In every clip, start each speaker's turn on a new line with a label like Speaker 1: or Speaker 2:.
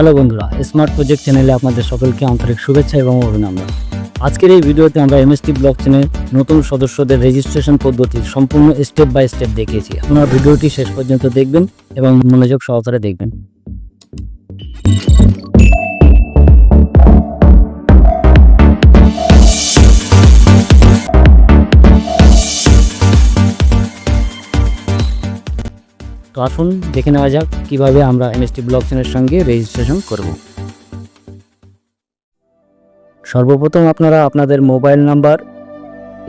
Speaker 1: Hello বন্ধুরা smart project চ্যানেলে আপনাদের সকলকে আন্তরিক শুভেচ্ছা এবং অভিনন্দন। আজকের এই ভিডিওতে আমরা এমএসটি ব্লক চ্যানেল নতুন সদস্যদের রেজিস্ট্রেশন পদ্ধতির সম্পূর্ণ স্টেপ বাই স্টেপ দেখিয়েছি। আপনারা ভিডিওটি শেষ পর্যন্ত দেখবেন এবং মনোযোগ সহকারে দেখবেন। তো আসুন দেখে নেওয়া যাক কীভাবে আমরা এমএসটি ব্লক চ্যানেলের সঙ্গে রেজিস্ট্রেশন করব। সর্বপ্রথম আপনারা আপনাদের মোবাইল নাম্বার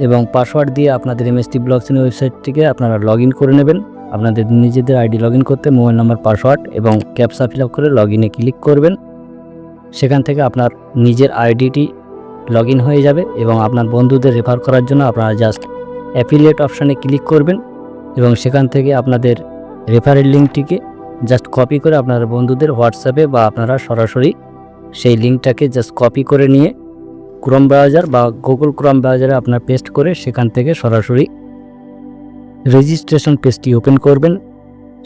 Speaker 1: এবং পাসওয়ার্ড দিয়ে আপনাদের এমএসটি ব্লক চ্যানেল ওয়েবসাইটটিকে আপনারা লগ করে নেবেন। আপনাদের নিজেদের আইডি লগ করতে মোবাইল নাম্বার পাসওয়ার্ড এবং ক্যাপসা ফিল করে লগ ক্লিক করবেন। সেখান থেকে আপনার নিজের আইডিটি লগ হয়ে যাবে এবং আপনার বন্ধুদের রেফার করার জন্য আপনারা জাস্ট অ্যাফিলিয়েট অপশানে ক্লিক করবেন এবং সেখান থেকে আপনাদের রেফারেল লিঙ্কটিকে জাস্ট কপি করে আপনার বন্ধুদের হোয়াটসঅ্যাপে বা আপনারা সরাসরি সেই লিঙ্কটাকে জাস্ট কপি করে নিয়ে ক্রোম ব্রাউজার বা গুগল ক্রোম ব্রাউজারে আপনার পেস্ট করে সেখান থেকে সরাসরি রেজিস্ট্রেশন পেজটি ওপেন করবেন।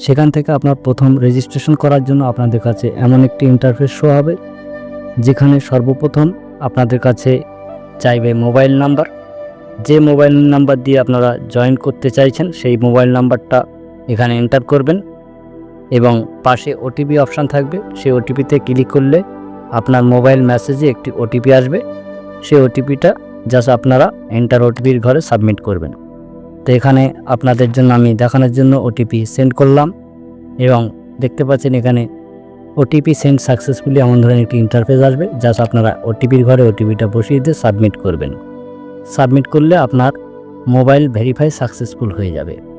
Speaker 1: সেখান থেকে আপনার প্রথম রেজিস্ট্রেশন করার জন্য আপনাদের কাছে এমন একটি ইন্টারফেস শো হবে, যেখানে সর্বপ্রথম আপনাদের কাছে চাইবে মোবাইল নাম্বার যে মোবাইল নাম্বার দিয়ে আপনারা জয়েন করতে চাইছেন, সেই মোবাইল নাম্বারটা এখানে এন্টার করবেন এবং পাশে ওটিপি অপশান থাকবে। সেই ওটিপিতে ক্লিক করলে আপনার মোবাইল মেসেজে একটি ওটিপি আসবে। সেই ওটিপিটা জাস্ট আপনারা এন্টার ওটিপির ঘরে সাবমিট করবেন। তো এখানে আপনাদের জন্য আমি দেখানোর জন্য ওটিপি সেন্ড করলাম এবং দেখতে পাচ্ছেন এখানে ওটিপি সেন্ড সাকসেসফুলি এমন ধরনের একটি ইন্টারফেস আসবে। জাস্ট আপনারা ওটিপির ঘরে ওটিপিটা বসিয়ে দিয়ে সাবমিট করবেন। সাবমিট করলে আপনার মোবাইল ভেরিফাই সাকসেসফুল হয়ে যাবে।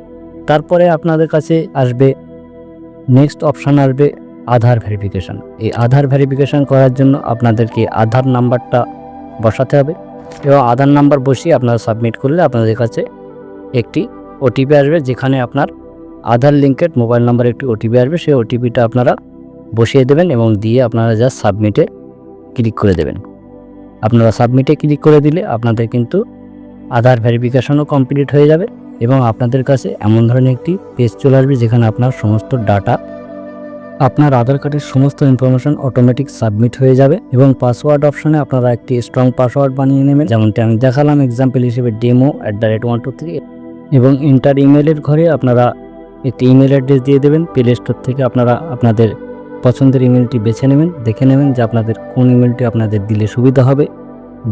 Speaker 1: তারপরে আপনাদের কাছে আসবে নেক্সট অপশান আসবে আধার ভেরিফিকেশান এই আধার ভেরিফিকেশান করার জন্য আপনাদেরকে আধার নাম্বারটা বসাতে হবে এবং আধার নাম্বার বসিয়ে আপনারা সাবমিট করলে আপনাদের কাছে একটি ওটিপি আসবে যেখানে আপনার আধার লিঙ্কেড মোবাইল নাম্বার একটি ওটিপি আসবে। সেই ওটিপিটা আপনারা বসিয়ে দেবেন এবং দিয়ে আপনারা জাস্ট সাবমিটে ক্লিক করে দেবেন। আপনারা সাবমিটে ক্লিক করে দিলে আপনাদের কিন্তু আধার ভেরিফিকেশনও কমপ্লিট হয়ে যাবে। এবং আপনাদের কাছে এমন ধরনের একটি পেজ চলে আসবে যেখানে আপনার সমস্ত ডাটা আপনার আধার কার্ডের সমস্ত ইনফরমেশন অটোমেটিক সাবমিট হয়ে যাবে এবং পাসওয়ার্ড অপশানে আপনারা একটি স্ট্রং পাসওয়ার্ড বানিয়ে নেবেন। যেমনটি আমি দেখালাম এক্সাম্পল হিসেবে demo at the rate one two three এবং ইন্টার ইমেলের ঘরে আপনারা একটি ইমেল অ্যাড্রেস দিয়ে দেবেন। প্লে স্টোর থেকে আপনারা আপনাদের পছন্দের ইমেলটি বেছে নেবেন, দেখে নেবেন যে আপনাদের কোন ইমেলটি আপনাদের দিলে সুবিধা হবে।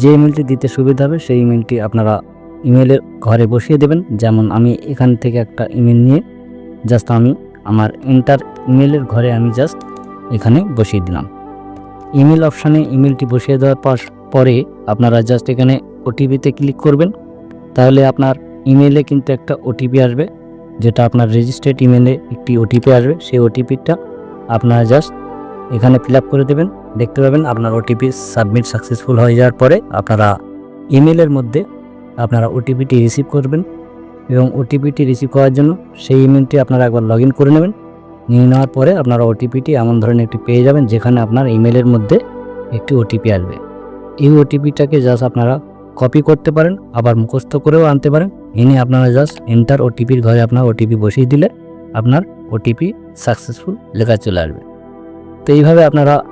Speaker 1: যে ইমেলটি দিতে সুবিধা হবে, সেই ইমেলটি আপনারা ইমেলের ঘরে বসিয়ে দেবেন। যেমন আমি এখান থেকে একটা ইমেল নিয়ে জাস্ট আমি আমার ইন্টার ইমেলের ঘরে আমি জাস্ট এখানে বসিয়ে দিলাম। ইমেল অপশানে ইমেলটি বসিয়ে দেওয়ার পর আপনারা জাস্ট এখানে ওটিপিতে ক্লিক করবেন। তাহলে আপনার ইমেলে কিন্তু একটা ওটিপি আসবে, যেটা আপনার রেজিস্টার্ড ইমেলে একটি ওটিপি আসবে। সেই ওটিপিটা আপনারা জাস্ট এখানে ফিল করে দেবেন। দেখতে পাবেন আপনার ওটিপি সাবমিট সাকসেসফুল হয়ে যাওয়ার পরে আপনারা ইমেলের মধ্যে আপনারা ওটিপিটি রিসিভ করবেন এবং ওটিপিটি রিসিভ করার জন্য সেই ইমেলটি আপনারা একবার লগ করে নেবেন। নিয়ে নেওয়ার পরে আপনারা ওটিপিটি এমন ধরনের একটি পেয়ে যাবেন যেখানে আপনার ইমেলের মধ্যে একটি ওটিপি আসবে। এই ওটিপিটাকে জাস্ট আপনারা কপি করতে পারেন, আবার মুখস্থ করেও আনতে পারেন। এনে আপনারা জাস্ট এন্টার ওটিপির ঘরে আপনার ওটিপি বসিয়ে দিলে আপনার ওটিপি সাকসেসফুল লেখা চলে আসবে। তো এইভাবে আপনারা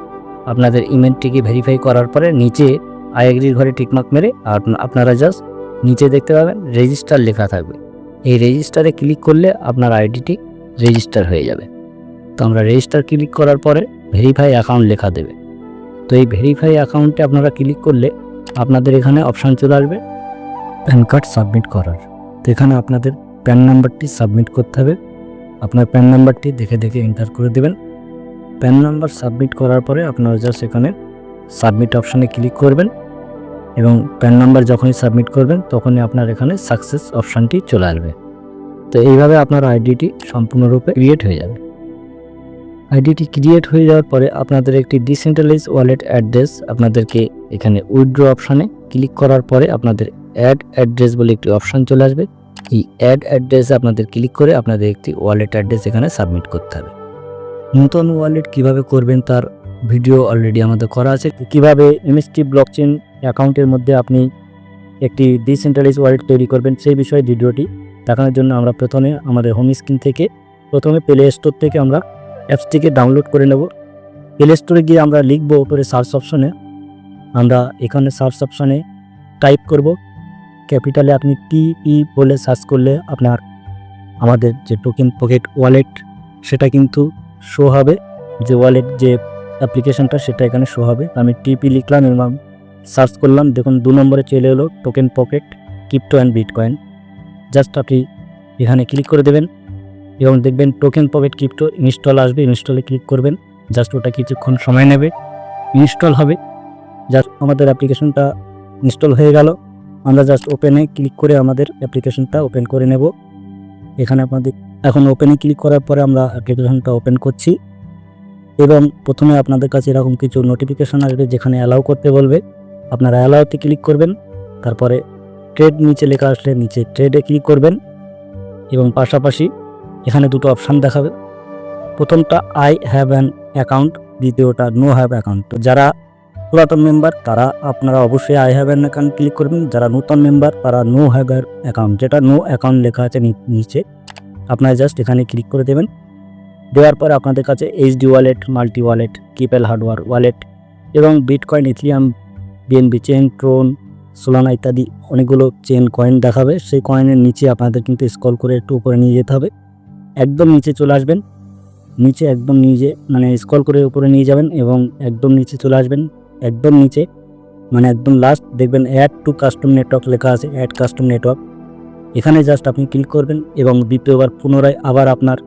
Speaker 1: আপনাদের ইমেলটিকে ভেরিফাই করার পরে নিচে আইএগ্রির ঘরে টিকমার্ক মেরে আপনা- আপনারা জাস্ট নিচে দেখতে পাবেন রেজিস্টার লেখা থাকবে। এই রেজিস্টারে ক্লিক করলে আপনার আইডিটি রেজিস্টার হয়ে যাবে। তো আমরা রেজিস্টার ক্লিক করার পরে ভেরিফাই অ্যাকাউন্ট লেখা দেবে। তো এই ভেরিফাই অ্যাকাউন্টে আপনারা ক্লিক করলে আপনাদের এখানে অপশান চলে আসবে প্যান কার্ড সাবমিট করার। তো এখানে আপনাদের প্যান নাম্বারটি সাবমিট করতে হবে। আপনার প্যান নাম্বারটি দেখে দেখে এন্টার করে দেবেন। প্যান নাম্বার সাবমিট করার পরে আপনারা জাস্ট এখানে সাবমিট অপশানে ক্লিক করবেন। এবং প্যান নাম্বার যখনই সাবমিট করবেন, তখনই আপনার এখানে সাকসেস অপশানটি চলে আসবে। তো এইভাবে আপনার আইডিটি সম্পূর্ণরূপে ক্রিয়েট হয়ে যাবে। আইডিটি ক্রিয়েট হয়ে যাওয়ার পরে আপনাদের একটি ডিসেন্ট্রালাইজ ওয়ালেট অ্যাড্রেস আপনাদেরকে এখানে উইথড্র অপশানে ক্লিক করার পরে আপনাদের অ্যাড অ্যাড্রেস বলে একটি অপশান চলে আসবে। এই অ্যাড অ্যাড্রেসে আপনাদের ক্লিক করে আপনাদের একটি ওয়ালেট অ্যাড্রেস এখানে সাবমিট করতে হবে। নতুন ওয়ালেট কীভাবে করবেন তার ভিডিও অলরেডি আমাদের করা আছে। কীভাবে এমএসটি ব্লকচেন অ্যাকাউন্টের মধ্যে আপনি একটি ডিসেন্ট্রালাইজ ওয়ালেট তৈরি করবেন সেই বিষয়ে ভিডিওটি দেখানোর জন্য আমরা প্রথমে আমাদের হোম স্ক্রিন থেকে প্রথমে প্লে স্টোর থেকে আমরা অ্যাপসটিকে ডাউনলোড করে নেব। প্লে স্টোরে গিয়ে আমরা লিখব উপরে সার্চ অপশনে আমরা এখানে সার্চ অপশনে টাইপ করব। ক্যাপিটালে আপনি টি ই বলে সার্চ করলে আপনার আমাদের যে টোকেন পকেট ওয়ালেট সেটা কিন্তু শো হবে। যে ওয়ালেট যে অ্যাপ্লিকেশনটা সেটা এখানে শো হবে। আমি টিপি লিখলাম এবং সার্চ করলাম। দেখুন, দু নম্বরে চলে এলো token pocket crypto and bitcoin just আপনি এখানে ক্লিক করে দেবেন এবং দেখবেন টোকেন পকেট ক্রিপ্টো ইনস্টল আসবে। ইনস্টলে ক্লিক করবেন। জাস্ট ওটা কিছুক্ষণ সময় নেবে। ইনস্টল হবে। জাস্ট আমাদের অ্যাপ্লিকেশনটা ইনস্টল হয়ে গেল। আমরা জাস্ট ওপেনে ক্লিক করে আমাদের অ্যাপ্লিকেশনটা ওপেন করে নেব। এখানে আপনাদের এখন ওপেনে ক্লিক করার পরে আমরা অ্যাপ্লিকেশনটা ওপেন করছি। এবং প্রথমে আপনাদের কাছে এরকম কিছু নোটিফিকেশন আসবে যেখানে অ্যালাউ করতে বলবে। আপনারা অ্যালাউতে ক্লিক করবেন, তারপরে ট্রেড নিচে লেখা আসলে নিচে ট্রেডে ক্লিক করবেন এবং পাশাপাশি এখানে দুটো অপশান দেখাবে। প্রথমটা আই হ্যাভ অ্যান অ্যাকাউন্ট দ্বিতীয়টা নো হ্যাভ অ্যাকাউন্ট তো যারা পুরাতন মেম্বার তারা আপনারা অবশ্যই I have an account click করবেন। যারা নতুন মেম্বার তারা নো হ্যাভ অ্যাকাউন্ট যেটা নো অ্যাকাউন্ট লেখা আছে নিচে, আপনারা জাস্ট এখানে ক্লিক করে দেবেন। দেওয়ার পর আপনাদের কাছে HD wallet multi wallet KeyPal hardware wallet এবং bitcoin ethereum BNB chain Tron Solana ইত্যাদি অনেকগুলো চেন কয়েন দেখাবে। সেই কয়েনের নিচে আপনাদের কিন্তু স্ক্রল করে একটু উপরে নিয়ে যেতে হবে। একদম নিচে চলে আসবেন। নিচে একদম নিচে মানে স্ক্রল করে উপরে নিয়ে যাবেন এবং একদম নিচে চলে আসবেন। একদম নিচে মানে একদম লাস্ট দেখবেন অ্যাড টু কাস্টম নেটওয়ার্ক লেখা আছে অ্যাড কাস্টম নেটওয়ার্ক এখানে জাস্ট আপনি ক্লিক করবেন এবং দ্বিতীয়বার পুনরায় আবার আপনার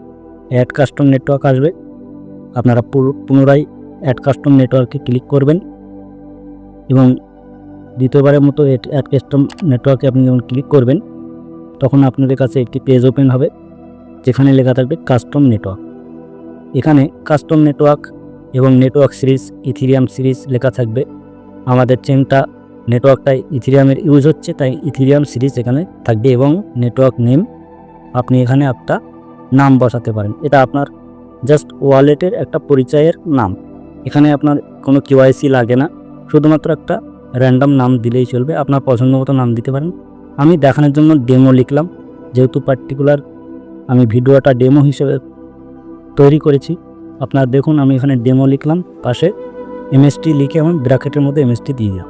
Speaker 1: অ্যাড কাস্টম নেটওয়ার্ক আসবে। আপনারা পুনরায় অ্যাড কাস্টম নেটওয়ার্কে ক্লিক করবেন এবং দ্বিতীয়বারের মতো অ্যাড কাস্টম নেটওয়ার্কে আপনি যখন ক্লিক করবেন, তখন আপনাদের কাছে একটি পেজ ওপেন হবে, যেখানে লেখা থাকবে কাস্টম নেটওয়ার্ক এখানে কাস্টম নেটওয়ার্ক এবং নেটওয়ার্ক সিরিজ ইথিরিয়াম সিরিজ লেখা থাকবে। আমাদের চেনটা নেটওয়ার্কটাই ইথিরিয়ামের ইউজ হচ্ছে, তাই ইথিরিয়াম সিরিজ এখানে থাকবে এবং নেটওয়ার্ক নেম আপনি এখানে একটা নাম বসাতে পারেন। এটা আপনার জাস্ট ওয়ালেটের একটা পরিচয়ের নাম। এখানে আপনার কোনো কিওয়াইসি লাগে না। শুধুমাত্র একটা র্যান্ডম নাম দিলেই চলবে। আপনার পছন্দ মতো নাম দিতে পারেন। আমি দেখানোর জন্য ডেমো লিখলাম। যেহেতু পার্টিকুলার আমি ভিডিওটা ডেমো হিসেবে তৈরি করেছি। আপনার দেখুন, আমি এখানে ডেমো লিখলাম। পাশে এমএসটি লিখে আমি ব্র্যাকেটের মধ্যে এমএসটি দিয়ে দিলাম।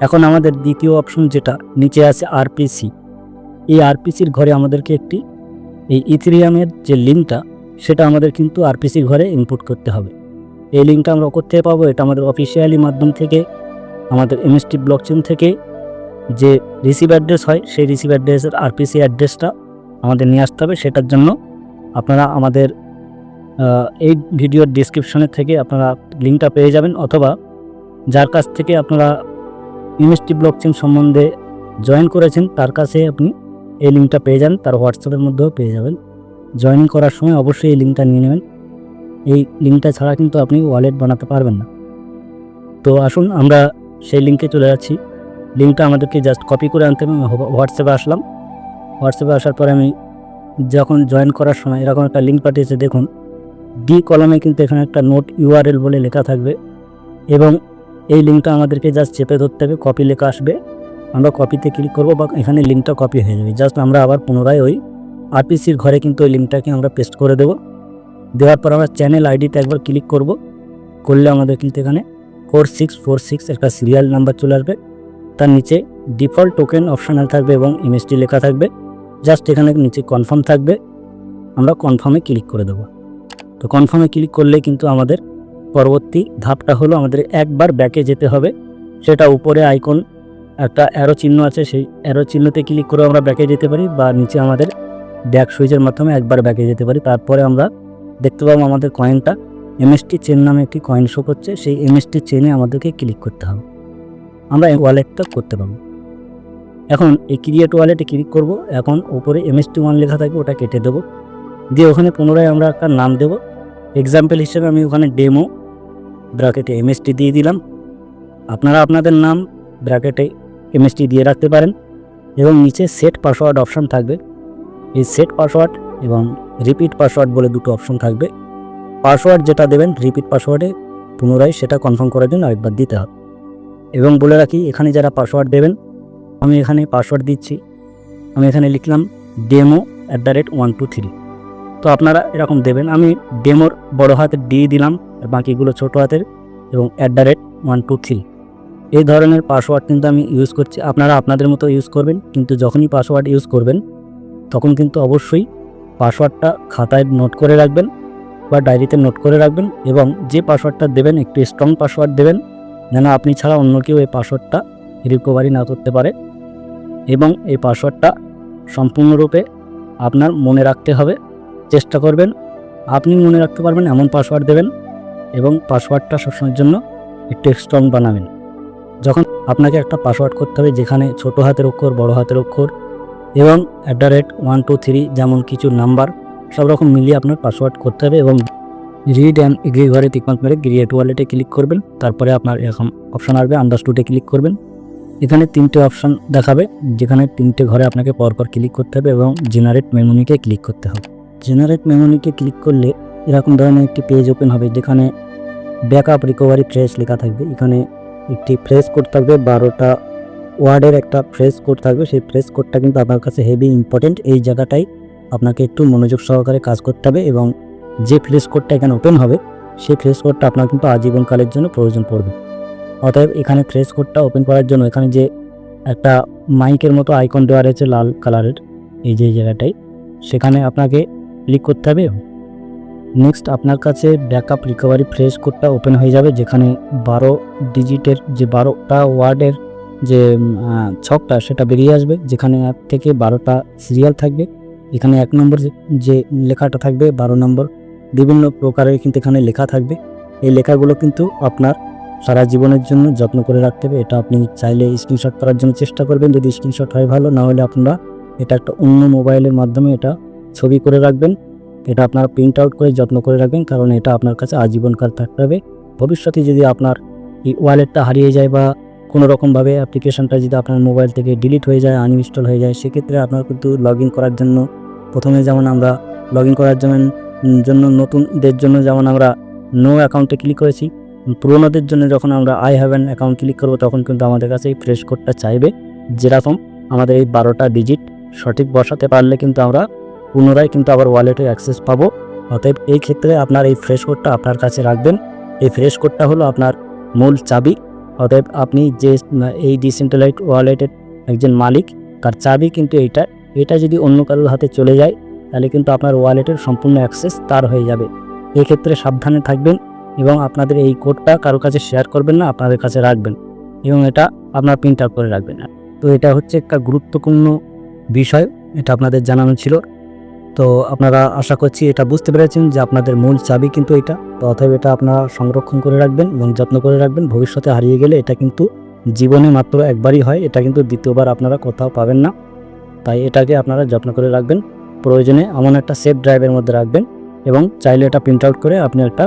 Speaker 1: এখন আমাদের দ্বিতীয় অপশন যেটা, নিচে আছে আরপিসি এই আরপিসির ঘরে আমাদেরকে একটি এই ইথিরিয়ামের যে লিঙ্কটা সেটা আমাদের কিন্তু আরপিসির ঘরে ইনপুট করতে হবে। এই লিঙ্কটা আমরা কোথায় পাবো? এটা আমাদের অফিসিয়ালি মাধ্যম থেকে, আমাদের এমএসটি ব্লকচেন থেকে। যে রিসিভ অ্যাড্রেস হয়, সেই রিসিভ অ্যাড্রেসের আরপিসি অ্যাড্রেসটা আমাদের নিয়ে আসতে হবে। সেটার জন্য আপনারা আমাদের এই ভিডিওর ডিসক্রিপশনে থেকে আপনারা লিঙ্কটা পেয়ে যাবেন। অথবা যার কাছ থেকে আপনারা এমএসটি ব্লকচেন সম্বন্ধে জয়েন করেছেন, তার কাছে আপনি এই লিঙ্কটা পেয়ে যান, তার হোয়াটসঅ্যাপের মধ্যেও পেয়ে যাবেন। জয়েন করার সময় অবশ্যই এই লিঙ্কটা নিয়ে নেবেন। এই লিঙ্কটা ছাড়া কিন্তু আপনি ওয়ালেট বানাতে পারবেন না। তো আসুন, আমরা সেই লিঙ্কে চলে যাচ্ছি। লিঙ্কটা আমাদেরকে জাস্ট কপি করে আনতে হবে হোয়াটসঅ্যাপে আসলাম। হোয়াটসঅ্যাপে আসার পরে আমি যখন জয়েন করার সময় এরকম একটা লিঙ্ক পাঠিয়েছে, দেখুন, ডি কলামে কিন্তু এখানে একটা নোট ইউআরএল বলে লেখা থাকবে। এবং এই লিঙ্কটা আমাদেরকে জাস্ট চেপে ধরতে হবে, কপি লেখা আসবে। আমরা কপিতে ক্লিক করব বা এখানে লিঙ্কটা কপি হয়ে যাবে। জাস্ট আমরা আবার পুনরায় ওই আরপিসির ঘরে কিন্তু ওই লিঙ্কটাকে আমরা পেস্ট করে দেব। দেওয়ার পর আমরা চ্যানেল আইডিতে একবার ক্লিক করব। করলে আমাদের কিন্তু এখানে ফোর সিক্স ফোর সিক্স একটা সিরিয়াল নাম্বার চলে আসবে। তার নিচে ডিফল্ট টোকেন অপশানাল থাকবে এবং এমএসটি লেখা থাকবে। জাস্ট এখানে নিচে কনফার্ম থাকবে। আমরা কনফার্মে ক্লিক করে দেবো। তো কনফার্মে ক্লিক করলে কিন্তু আমাদের পরবর্তী ধাপটা হলো আমাদের একবার ব্যাকে যেতে হবে। সেটা উপরে আইকন একটা অ্যারো চিহ্ন আছে, সেই অ্যারো চিহ্নতে ক্লিক করে আমরা ব্যাকে যেতে পারি বা নিচে আমাদের ব্যাক সুইচের মাধ্যমে একবার ব্যাকে যেতে পারি। তারপরে আমরা দেখতে পাবো আমাদের কয়েনটা এমএসটি চেন নামে একটি কয়েন শো করছে সেই এমএসটি চেনে আমাদেরকে ক্লিক করতে হবে। আমরা ওয়ালেটটা করতে পারব। এখন এই ক্রিয়েট ওয়ালেটে ক্লিক করব। এখন উপরে এমএসটি ওয়ান লেখা থাকবে, ওটা কেটে দেবো। দিয়ে ওখানে পুনরায় আমরা একটা নাম দেব। এক্সাম্পল হিসেবে আমি ওখানে ডেমো ব্র্যাকেটে এমএসটি দিয়ে দিলাম। আপনারা আপনাদের নাম ব্র্যাকেটে এমএসটি দিয়ে রাখতে পারেন এবং নিচে সেট পাসওয়ার্ড অপশান থাকবে। এই সেট পাসওয়ার্ড এবং রিপিট পাসওয়ার্ড বলে দুটো অপশন থাকবে। পাসওয়ার্ড যেটা দেবেন রিপিট পাসওয়ার্ডে পুনরায় সেটা কনফার্ম করার জন্য আরেকবার দিতে হবে। এবং বলে রাখি, এখানে যারা পাসওয়ার্ড দেবেন, আমি এখানে পাসওয়ার্ড দিচ্ছি। আমি এখানে লিখলাম demo at the rate one two three তো আপনারা এরকম দেবেন। আমি ডেমোর বড় হাতে ডি দিলাম বাকিগুলো ছোটো হাতের, এবং at the rate one two three এই ধরনের পাসওয়ার্ড কিন্তু আমি ইউজ করছি। আপনারা আপনাদের মতো ইউজ করবেন, কিন্তু যখনই পাসওয়ার্ড ইউজ করবেন, তখন কিন্তু অবশ্যই পাসওয়ার্ডটা খাতায় নোট করে রাখবেন বা ডায়েরিতে নোট করে রাখবেন এবং যে পাসওয়ার্ডটা দেবেন, একটু স্ট্রং পাসওয়ার্ড দেবেন, যেন আপনি ছাড়া অন্য কেউ এই পাসওয়ার্ডটা রিকভারি না করতে পারে এবং এই পাসওয়ার্ডটা সম্পূর্ণরূপে আপনার মনে রাখতে হবে। চেষ্টা করবেন, আপনি মনে রাখতে পারবেন এমন পাসওয়ার্ড দেবেন এবং পাসওয়ার্ডটা সবসময়ের জন্য একটু স্ট্রং বানাবেন। যখন আপনাকে একটা পাসওয়ার্ড করতে হবে যেখানে ছোট হাতের অক্ষর, বড় হাতের অক্ষর এবং at the rate one two three যেমন কিছু নাম্বার সব রকম মিলিয়ে আপনার পাসওয়ার্ড করতে হবে এবং রিড অ্যান্ড এগ্রি ঘরে তিকমাত মেরে ক্রিয়েট ওয়ালেটে ক্লিক করবেন। তারপরে আপনার এরকম অপশান আসবে আন্ডারস্টুডে ক্লিক করবেন। এখানে তিনটে অপশান দেখাবে, যেখানে তিনটে ঘরে আপনাকে পরপর ক্লিক করতে হবে এবং জেনারেট মেমোনিকে ক্লিক করতে হবে। জেনারেট মেমোনিকে ক্লিক করলে এরকম ধরনের একটি পেজ ওপেন হবে যেখানে ব্যাকআপ রিকভারি ট্রেস লেখা থাকবে। এখানে একটি ফ্রেশ কোড থাকবে, বারোটা ওয়ার্ডের একটা ফ্রেশ কোড থাকবে। সেই ফ্রেশ কোডটা কিন্তু আপনার কাছে হেভি ইম্পর্টেন্ট এই জায়গাটাই আপনাকে একটু মনোযোগ সহকারে কাজ করতে হবে এবং যে ফ্রেশ কোডটা এখানে ওপেন হবে, সেই ফ্রেশ কোডটা আপনার কিন্তু আজীবনকালের জন্য প্রয়োজন পড়বে। অতএব এখানে ফ্রেশ কোডটা ওপেন করার জন্য এখানে যে একটা মাইকের মতো আইকন দেওয়া রয়েছে লাল কালারের এই যে জায়গাটাই সেখানে আপনাকে ক্লিক করতে হবে নেক্সট আপনার কাছে ব্যাকআপ রিকভারি ফ্রেশ কোডটা ওপেন হয়ে যাবে, যেখানে বারো ডিজিটের যে বারোটা ওয়ার্ডের যে ছকটা, সেটা বেরিয়ে আসবে, যেখানে এক থেকে বারোটা সিরিয়াল থাকবে। এখানে এক নম্বর যে লেখাটা থাকবে, বারো নম্বর, বিভিন্ন প্রকারের কিন্তু এখানে লেখা থাকবে। এই লেখাগুলো কিন্তু আপনার সারা জীবনের জন্য যত্ন করে রাখতে হবে। এটা আপনি চাইলে স্ক্রিনশট করার জন্য চেষ্টা করবেন। যদি স্ক্রিনশট হয় ভালো, না হলে আপনারা এটা একটা অন্য মোবাইলের মাধ্যমে এটা ছবি করে রাখবেন। এটা আপনার প্রিন্ট আউট করে যত্ন করে রাখবেন, কারণ এটা আপনার কাছে আজীবনকাল থাকতে হবে। ভবিষ্যতে যদি আপনার এই ওয়ালেটটা হারিয়ে যায় বা কোনো রকমভাবে অ্যাপ্লিকেশনটা যদি আপনার মোবাইল থেকে ডিলিট হয়ে যায় আনইনস্টল হয়ে যায়, সেক্ষেত্রে আপনার কিন্তু লগ করার জন্য প্রথমে যেমন আমরা লগ করার জন্য জন্য নতুনদের জন্য যেমন আমরা নো অ্যাকাউন্টে ক্লিক করেছি, পুরোনোদের জন্য যখন আমরা I have an account click করব, তখন কিন্তু আমাদের কাছে এই ফ্রেশ কোডটা চাইবে। যেরকম আমাদের এই বারোটা ডিজিট সঠিক বসাতে পারলে কিন্তু আমরা পুনরায় কিন্তু আবার ওয়ালেটে অ্যাক্সেস পাবো। অতএব এই ক্ষেত্রে আপনার এই ফ্রেশ কোডটা আপনার কাছে রাখবেন। এই ফ্রেশ কোডটা হলো আপনার মূল চাবি। অতএব আপনি যে, এই ডিসেন্ট্রালাইট ওয়ালেটের একজন মালিক, তার চাবি কিন্তু এইটা। এটা যদি অন্য কারোর হাতে চলে যায়, তাহলে কিন্তু আপনার ওয়ালেটের সম্পূর্ণ অ্যাক্সেস তার হয়ে যাবে। এক্ষেত্রে সাবধানে থাকবেন এবং আপনাদের এই কোডটা কারও কাছে শেয়ার করবেন না, আপনাদের কাছে রাখবেন। এবং এটা আপনার প্রিন্ট আউট করে রাখবেন। তো এটা হচ্ছে একটা গুরুত্বপূর্ণ বিষয়, এটা আপনাদের জানানো ছিল। তো আপনারা আশা করছি এটা বুঝতে পেরেছেন যে আপনাদের মূল চাবি কিন্তু এটা। তো এটা আপনারা সংরক্ষণ করে রাখবেন এবং যত্ন করে রাখবেন। ভবিষ্যতে হারিয়ে গেলে এটা কিন্তু জীবনে মাত্র একবারই হয়, এটা কিন্তু দ্বিতীয়বার আপনারা কোথাও পাবেন না। তাই এটাকে আপনারা যত্ন করে রাখবেন। প্রয়োজনে এমন একটা সেফ ড্রাইভের মধ্যে রাখবেন এবং চাইলে এটা প্রিন্ট আউট করে আপনি একটা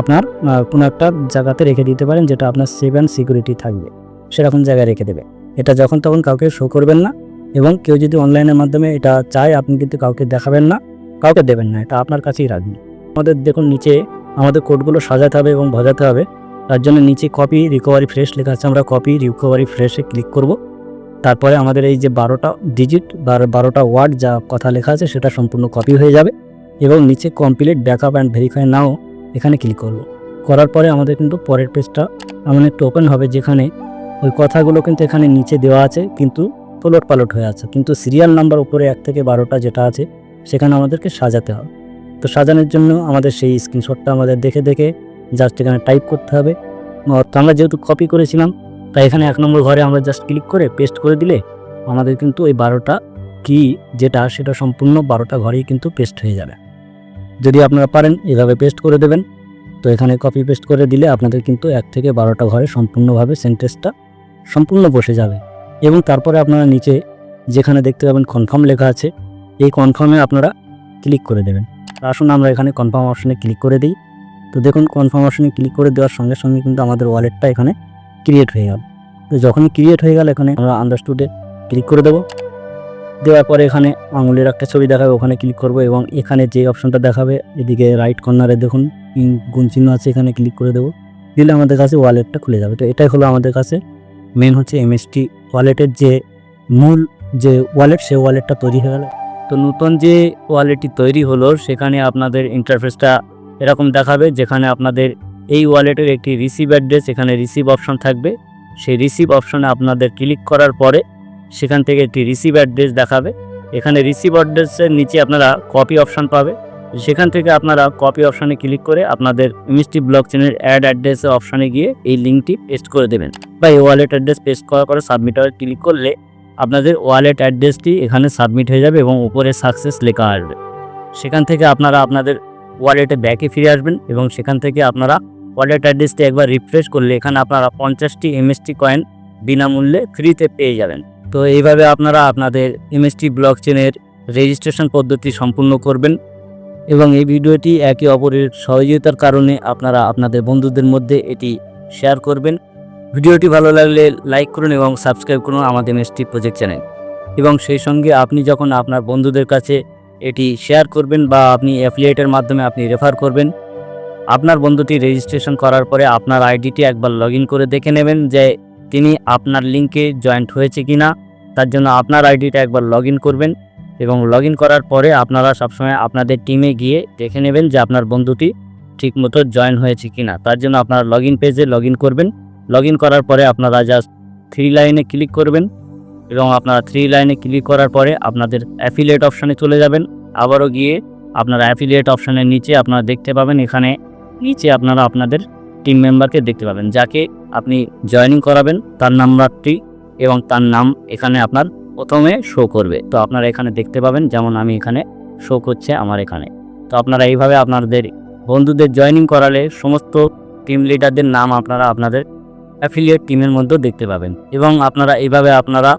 Speaker 1: আপনার কোনো একটা জায়গাতে রেখে দিতে পারেন যেটা আপনার সেভ অ্যান্ড সিকিউরিটি থাকবে। সেরকম জায়গায় রেখে দেবে। এটা যখন তখন কাউকে শো করবেন না। এবং কেউ যদি অনলাইনের মাধ্যমে এটা চায়, আপনি কিন্তু কাউকে দেখাবেন না, কাউকে দেবেন না, এটা আপনার কাছেই রাখবেন আমাদের দেখুন নিচে আমাদের কোডগুলো সাজাতে হবে এবং ভজাতে হবে। তার জন্য নিচে কপি রিকভারি ফ্রেশ লেখা আছে, আমরা কপি রিকভারি ফ্রেশে ক্লিক করব। তারপরে আমাদের এই যে বারোটা ডিজিট বা বারোটা ওয়ার্ড যা কথা লেখা আছে, সেটা সম্পূর্ণ কপি হয়ে যাবে এবং নিচে complete backup and verify now এখানে ক্লিক করব। করার পরে আমাদের কিন্তু পরের পেজটা এমন একটু ওপেন হবে যেখানে ওই কথাগুলো কিন্তু এখানে নিচে দেওয়া আছে, কিন্তু তোলট পালট হয়ে আছে। কিন্তু সিরিয়াল নাম্বার উপরে এক থেকে বারোটা যেটা আছে, সেখানে আমাদেরকে সাজাতে হবে। তো সাজানোর জন্য আমাদের সেই স্ক্রিনশটটা আমাদের দেখে দেখে জাস্ট এখানে টাইপ করতে হবে। তো আমরা যেহেতু কপি করেছিলাম, তাই এখানে এক নম্বর ঘরে আমরা জাস্ট ক্লিক করে পেস্ট করে দিলে আমাদের কিন্তু ওই বারোটা কি যেটা, সেটা সম্পূর্ণ বারোটা ঘরেই কিন্তু পেস্ট হয়ে যাবে। যদি আপনারা পারেন, এভাবে পেস্ট করে দেবেন। তো এখানে কপি পেস্ট করে দিলে আপনাদের কিন্তু এক থেকে বারোটা ঘরে সম্পূর্ণভাবে সেন্টেন্সটা সম্পূর্ণ বসে যাবে। এবং তারপরে আপনারা নিচে যেখানে দেখতে পাবেন কনফার্ম লেখা আছে, এই কনফার্মে আপনারা ক্লিক করে দেবেন। আসুন আমরা এখানে কনফার্ম অপশনে ক্লিক করে দিই। তো দেখুন কনফার্ম অপশনে ক্লিক করে দেওয়ার সঙ্গে সঙ্গে কিন্তু আমাদের ওয়ালেটটা এখানে ক্রিয়েট হয়ে গেল। তো যখনই ক্রিয়েট হয়ে গেল এখানে আমরা আন্ডারস্টুডে ক্লিক করে দেবো। দেওয়ার পরে এখানে আঙুলের একটা ছবি দেখাবে, ওখানে ক্লিক করব এবং এখানে যে অপশনটা দেখাবে, এদিকে রাইট কর্নারে দেখুন গুণ চিহ্ন আছে, এখানে ক্লিক করে দেবো। দিলে আমাদের কাছে ওয়ালেটটা খুলে যাবে। তো এটাই হলো আমাদের কাছে মেন হচ্ছে এমএসটি ওয়ালেটের যে মূল যে ওয়ালেট সে ওয়ালেটটা তৈরি হয়ে গেল। তো নতুন যে ওয়ালেটটি তৈরি হলো, সেখানে আপনাদের ইন্টারফেসটা এরকম দেখাবে, যেখানে আপনাদের এই ওয়ালেটের একটি রিসিভ অ্যাড্রেস এখানে রিসিভ অপশন থাকবে। সেই রিসিভ অপশনে আপনাদের ক্লিক করার পরে সেখান থেকে একটি রিসিভ অ্যাড্রেস দেখাবে। এখানে রিসিভ অ্যাড্রেসের নিচে আপনারা কপি অপশন পাবে। সেখান থেকে আপনারা কপি অপশানে ক্লিক করে আপনাদের মিষ্টি ব্লক চেনের অ্যাড অ্যাড্রেসের অপশানে গিয়ে এই লিঙ্কটি পেস্ট করে দেবেন। বা এই ওয়ালেট অ্যাড্রেস পেস্ট করার পরে সাবমিটারে ক্লিক করলে আপনাদের ওয়ালেট অ্যাড্রেসটি এখানে সাবমিট হয়ে যাবে এবং উপরে সাকসেস লেখা আসবে। সেখান থেকে আপনারা আপনাদের ওয়ালেটে ব্যাকে ফিরে আসবেন এবং সেখান থেকে আপনারা ওয়ালেট অ্যাড্রেসটি একবার রিফ্রেশ করলে এখানে আপনারা পঞ্চাশটি এমএসটি কয়েন বিনামূল্যে ফ্রিতে পেয়ে যাবেন। তো এইভাবে আপনারা আপনাদের এমএসটি ব্লক চেনের রেজিস্ট্রেশন পদ্ধতি সম্পূর্ণ করবেন। এবং এই ভিডিওটি একে অপরের সহযোগিতার কারণে আপনারা আপনাদের বন্ধুদের মধ্যে এটি শেয়ার করবেন। ভিডিওটি ভালো লাগলে লাইক করুন এবং সাবস্ক্রাইব করুন আমাদের এমএসটি প্রজেক্ট চ্যানেল। এবং সেই সঙ্গে আপনি যখন আপনার বন্ধুদের কাছে এটি শেয়ার করবেন বা আপনি অ্যাফিলিয়েটের মাধ্যমে আপনি রেফার করবেন, আপনার বন্ধুটি রেজিস্ট্রেশন করার পরে আপনার আইডিটি একবার লগ করে দেখে নেবেন যে তিনি আপনার লিঙ্কে জয়েন্ট হয়েছে কি না তার জন্য আপনার আইডিটা একবার লগ করবেন। এবং লগ করার পরে আপনারা সবসময় আপনাদের টিমে গিয়ে দেখে নেবেন যে আপনার বন্ধুটি ঠিকমতো জয়েন হয়েছে কি না তার জন্য আপনারা লগ পেজে লগ করবেন। লগ করার পরে আপনারা জাস্ট থ্রি লাইনে ক্লিক করবেন এবং আপনারা থ্রি লাইনে ক্লিক করার পরে আপনাদের অ্যাফিলিয়েট অপশানে চলে যাবেন। আবারও গিয়ে আপনারা অ্যাফিলিয়েট অপশানের নিচে আপনারা দেখতে পাবেন, এখানে নিচে আপনারা আপনাদের টিম মেম্বারকে দেখতে পাবেন। যাকে আপনি জয়েনিং করাবেন, তার নাম্বারটি এবং তার নাম এখানে আপনার প্রথমে শো করবে। তো আপনারা এখানে দেখতে পাবেন, যেমন আমি এখানে শো করছে আমার এখানে। তো আপনারা এইভাবে আপনাদের বন্ধুদের জয়নিং করালে সমস্ত টিম লিডারদের নাম আপনারা আপনাদের অ্যাফিলিয়েট টিমের মধ্যেও দেখতে পাবেন। এবং আপনারা এইভাবে আপনারা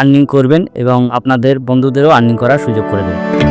Speaker 1: আর্নিং করবেন এবং আপনাদের বন্ধুদেরও আর্নিং করার সুযোগ করে দেবেন।